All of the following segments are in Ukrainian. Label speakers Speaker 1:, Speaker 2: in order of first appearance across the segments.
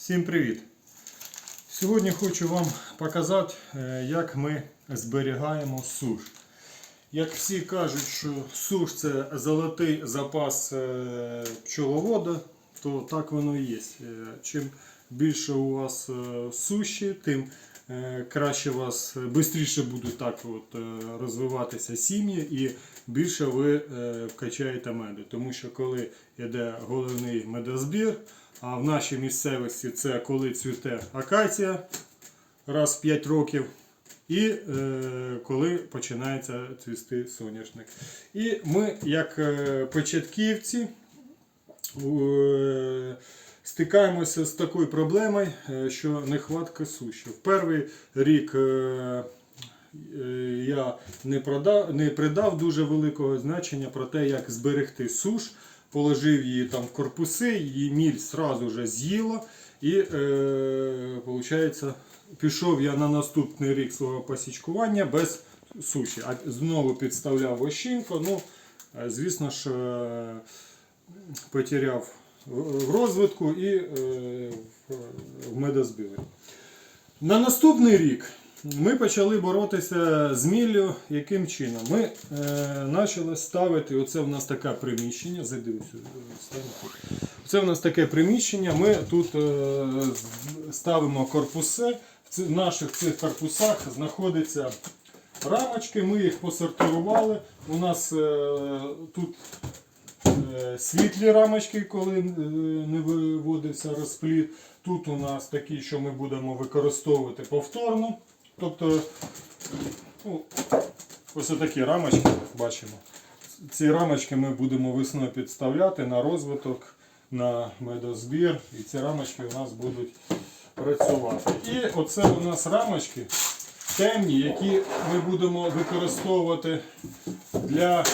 Speaker 1: Всім привіт! Сьогодні хочу вам показати, е, як ми зберігаємо суш. Як всі кажуть, що суш це золотий запас е, пчеловода, то так воно і є. Е, Чим більше у вас суші, тим краще у вас швидше будуть так от, розвиватися сім'ї і більше ви вкачаєте меду. Тому що коли йде головний медозбір, а в нашій місцевості це коли цвіте акація раз в 5 років. І е, коли починається цвісти соняшник. І ми, як е, початківці, е, стикаємося з такою проблемою, е, що нехватка суші. В перший рік е, е, я не, продав, не придав дуже великого значення про те, як зберегти суш. Положив її там в корпуси, її міль сразу вже з'їла. І е, пішов я на наступний рік свого посічкування без суші. А знову підставляв ощинку. Ну, е, звісно ж, е, потеряв в розвитку і е, в- медозбілі. На наступний рік ми почали боротися з міллю. Яким чином? Ми е, почали ставити, оце в нас таке приміщення, зайди сюди. Це в нас таке приміщення. Ми тут е, ставимо корпуси. В наших цих корпусах знаходяться рамочки, ми їх посортували. У нас е, тут е, світлі рамочки, коли е, не виводився розплід. Тут у нас такі, що ми будемо використовувати повторно. Тобто, ну, ось такі рамочки бачимо. Ці рамочки ми будемо весною підставляти на розвиток, на медозбір. І ці рамочки у нас будуть працювати. І оце у нас рамочки темні, які ми будемо використовувати для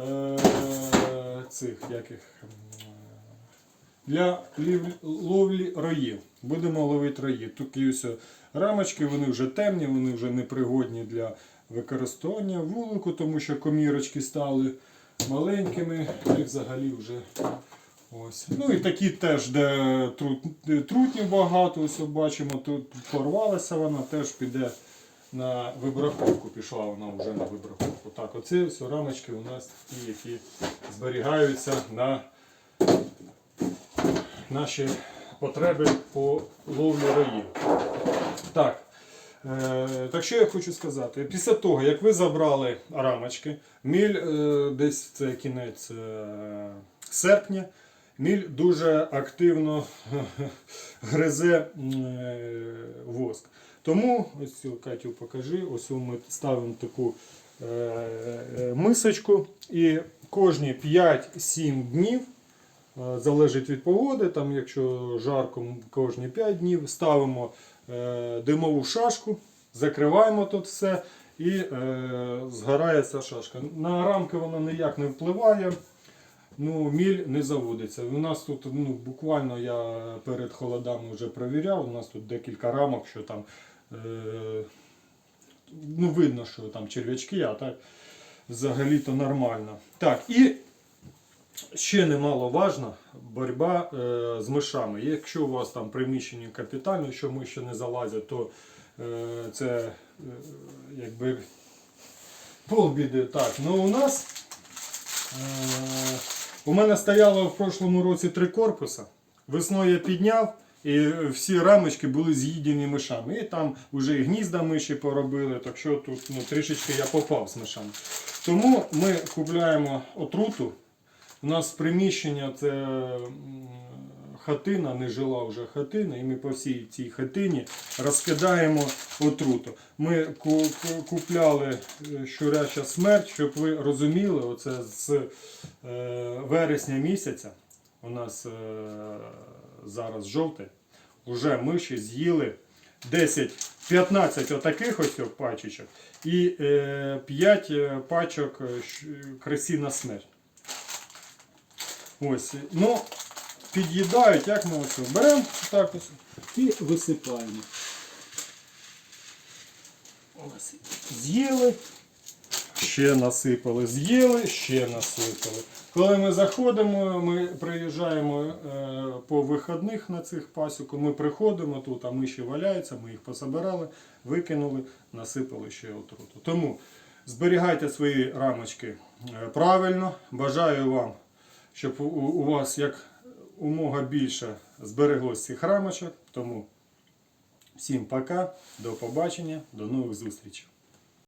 Speaker 1: е, цих яких. Для ловлі роїв. Будемо ловити роїв. Тут ось рамочки, вони вже темні, вони вже непригодні для використання вулику, тому що комірочки стали маленькими, і взагалі вже ось. Ну і такі теж, де трутнів багато, ось бачимо, тут порвалася вона, теж піде на вибраховку. Пішла вона вже на вибраховку. Так, оці все рамочки у нас ті, які зберігаються на наші потреби по ловлі роїв. Так. Е, так що я хочу сказати? Після того, як ви забрали рамочки, міль е, десь це кінець е, серпня, міль дуже активно гризе воск. Тому, ось цю, Катю, покажи, ось ми ставимо таку мисочку і кожні 5-7 днів залежить від погоди. Там, якщо жарко, кожні 5 днів ставимо е, димову шашку, закриваємо тут все і е, згорає ця шашка. На рамки вона ніяк не впливає. Ну, міль не заводиться. У нас тут ну, буквально я перед холодами вже перевіряв. У нас тут декілька рамок, що там е, ну, видно, що там черв'ячки, а так взагалі-то нормально. Так, і Ще немаловажна боротьба е, з мишами. Якщо у вас там приміщення капітально, що миші не залазять, то е, це е, якби полбіди. Так, ну у нас е, у мене стояло в прошлому році три корпуса. Весною я підняв. І всі рамочки були з'їдені мишами. І там вже і гнізда миші поробили, так що тут ну, трішечки я попав з мишами. Тому ми купляємо отруту. У нас приміщення це хатина, не жила вже хатина, і ми по всій цій хатині розкидаємо отруту. Ми ку- ку- купляли е, щуряча смерть, щоб ви розуміли, оце з е, вересня місяця, у нас е, зараз жовтий, вже миші з'їли 10-15 отаких ось пачечок і е, 5 пачок щ- красіна смерть. Ось, ну, під'їдають, як ми ось беремо так ось і висипаємо. Ось, з'їли, ще насипали, з'їли, ще насипали. Коли ми заходимо, ми приїжджаємо е, по вихідних на цих пасіку, ми приходимо тут, а миші валяються, ми їх пособирали, викинули, насипали ще отруту. Тому зберігайте свої рамочки е, правильно. Бажаю вам, щоб у, вас як умога більше збереглось цих рамочок. Тому всім пока, до побачення, до нових зустрічей.